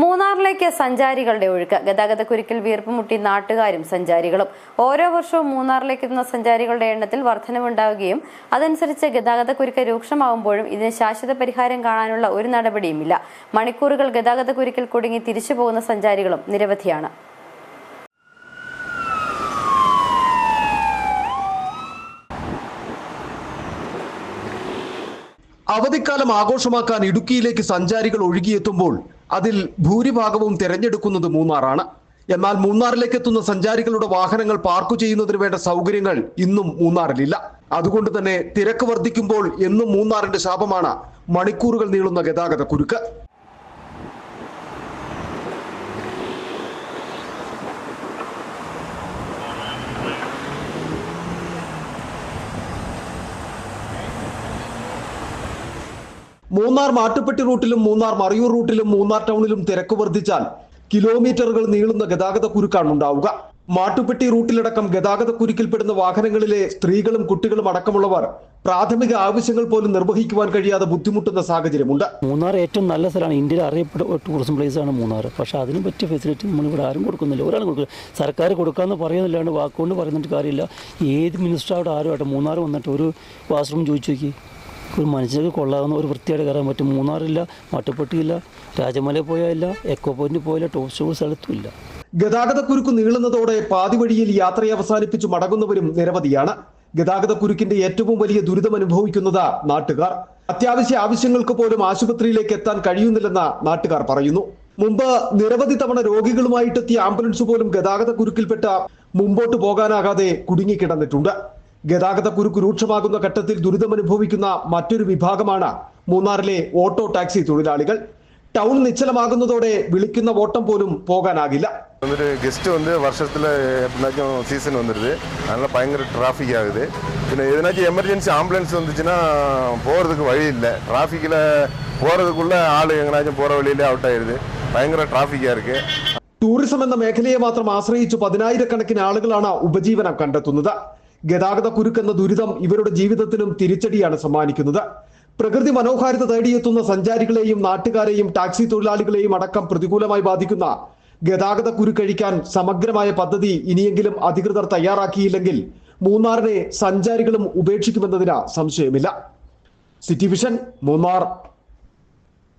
മൂന്നാറിലേക്ക് സഞ്ചാരികളുടെ ഒഴുക്ക്. ഗതാഗതക്കുരുക്കിൽ വീർപ്പുമുട്ടി നാട്ടുകാരും സഞ്ചാരികളും. ഓരോ വർഷവും മൂന്നാറിലേക്ക് എത്തുന്ന സഞ്ചാരികളുടെ എണ്ണത്തിൽ വർധനവുണ്ടാവുകയും അതനുസരിച്ച് ഗതാഗതക്കുരുക്ക് രൂക്ഷമാവുമ്പോഴും ഇതിന് ശാശ്വത പരിഹാരം കാണാനുള്ള ഒരു നടപടിയുമില്ല. മണിക്കൂറുകൾ ഗതാഗതക്കുരുക്കിൽ കുടുങ്ങി തിരിച്ചു പോകുന്ന സഞ്ചാരികളും നിരവധിയാണ്. അവധിക്കാലം ആഘോഷമാക്കാൻ ഇടുക്കിയിലേക്ക് സഞ്ചാരികൾ ഒഴുകിയെത്തുമ്പോൾ അതിൽ ഭൂരിഭാഗവും തിരഞ്ഞെടുക്കുന്നത് മൂന്നാറാണ്. എന്നാൽ മൂന്നാറിലേക്ക് എത്തുന്ന സഞ്ചാരികളുടെ വാഹനങ്ങൾ പാർക്ക് ചെയ്യുന്നതിന് വേണ്ട സൗകര്യങ്ങൾ ഇന്നും മൂന്നാറിലില്ല. അതുകൊണ്ട് തന്നെ തിരക്ക് വർദ്ധിക്കുമ്പോൾ എന്നും മൂന്നാറിന്റെ ശാപമാണ് മണിക്കൂറുകൾ നീളുന്ന ഗതാഗത കുരുക്ക്. മൂന്നാർ മാട്ടുപ്പെട്ടി റൂട്ടിലും മൂന്നാർ മറയൂർ റൂട്ടിലും മൂന്നാർ ടൗണിലും തിരക്ക് വർദ്ധിച്ചാൽ കിലോമീറ്ററുകൾ നീളുന്ന ഗതാഗത കുരുക്കാണ് ഉണ്ടാവുക. മാട്ടുപ്പെട്ടി റൂട്ടിലടക്കം ഗതാഗത കുരുക്കിൽപ്പെടുന്ന വാഹനങ്ങളിലെ സ്ത്രീകളും കുട്ടികളും അടക്കമുള്ളവർ പ്രാഥമിക ആവശ്യങ്ങൾ പോലും നിർവഹിക്കുവാൻ കഴിയാതെ ബുദ്ധിമുട്ടുന്ന സാഹചര്യമുണ്ട്. മൂന്നാർ ഏറ്റവും നല്ല സ്ഥലമാണ്. ഇന്ത്യയിൽ അറിയപ്പെട്ട ടൂറിസം പ്ലേസ് ആണ് മൂന്നാർ. പക്ഷേ അതിന് പറ്റിയ ഫെസിലിറ്റി നമ്മളിവിടെ ആരും കൊടുക്കുന്നില്ല. ഒരാളും കൊടുക്കില്ല. സർക്കാർ കൊടുക്കാമെന്ന് പറയുന്നില്ലാണ്ട് വാക്കുകൊണ്ട് പറയുന്നിട്ട് കാര്യമില്ല. ഏത് മിനിസ്റ്റർ അവിടെ ആരും ആട്ടെ മൂന്നാർ വന്നിട്ട് ഒരു വാഷ്റൂം ചോദിച്ചു നോക്കി. ഒരു മനുഷ്യർക്ക് കൊള്ളാവുന്ന ഒരു വൃത്തിയായിട്ട് കയറാൻ പറ്റും. മൂന്നാറില്ല മാട്ടുപ്പെട്ടിയില്ല രാജമല പോയാലില്ല എക്കോ പോയിന്റ് പോയില്ല ടോപ്പ് സ്റ്റോപ്പ് സ്ഥലത്തും ഇല്ല ഗതാഗത കുരുക്ക് നീളുന്നതോടെ പാതിവഴിയിൽ യാത്ര അവസാനിപ്പിച്ചു മടങ്ങുന്നവരും നിരവധിയാണ്. ഗതാഗത കുരുക്കിന്റെ ഏറ്റവും വലിയ ദുരിതം അനുഭവിക്കുന്നത് നാട്ടുകാർ. അത്യാവശ്യ ആവശ്യങ്ങൾക്ക് പോലും ആശുപത്രിയിലേക്ക് എത്താൻ കഴിയുന്നില്ലെന്ന് നാട്ടുകാർ പറയുന്നു. മുമ്പ് നിരവധി തവണ രോഗികളുമായിട്ടെത്തിയ ആംബുലൻസ് പോലും ഗതാഗത കുരുക്കിൽപ്പെട്ട മുമ്പോട്ട് പോകാനാകാതെ കുടുങ്ങിക്കിടന്നിട്ടുണ്ട്. ഗതാഗത കുരുക്ക് രൂക്ഷമാകുന്ന ഘട്ടത്തിൽ ദുരിതമനുഭവിക്കുന്ന മറ്റൊരു വിഭാഗമാണ് മൂന്നാറിലെ ഓട്ടോ ടാക്സി തൊഴിലാളികൾ ടൗൺ നിശ്ചലമാകുന്നതോടെ വിളിക്കുന്ന ഓട്ടം പോലും പോകാനാകില്ല வந்துட்டு கெஸ்ட்டு வந்து வருஷத்தில் எப்படினாச்சும் சீசன் வந்துடுது அதனால் பயங்கர டிராஃபிக் ஆகுது பின்ன எதனாச்சும் எமர்ஜென்சி ஆம்புலன்ஸ் வந்துச்சுன்னா போகிறதுக்கு வழி இல்லை டிராஃபிக்கில் போகிறதுக்குள்ளே ஆள் எங்கனாச்சும் போகிற வழியிலே அவுட் ஆயிடுது பயங்கர டிராஃபிக்காக இருக்குது ടൂറിസം എന്ന മേഖലയെ മാത്രം ആശ്രയിച്ച് പതിനായിരക്കണക്കിന് ആളുകളാണ് ഉപജീവനം കണ്ടെത്തുന്നത് ഗതാഗത കുരുക്കെന്ന ദുരിതം ഇവരുടെ ജീവിതത്തിനും തിരിച്ചടിയാണ് സമ്മാനിക്കുന്നത്. പ്രകൃതി മനോഹാരിത തേടിയെത്തുന്ന സഞ്ചാരികളെയും നാട്ടുകാരെയും ടാക്സി തൊഴിലാളികളെയും അടക്കം പ്രതികൂലമായി ബാധിക്കുന്ന ഗതാഗത കുരുക്കഴിക്കാൻ സമഗ്രമായ പദ്ധതി ഇനിയെങ്കിലും അധികൃതർ തയ്യാറാക്കിയില്ലെങ്കിൽ മൂന്നാറിനെ സഞ്ചാരികളും ഉപേക്ഷിക്കുമെന്നതിന് സംശയമില്ല. City vision Munnar.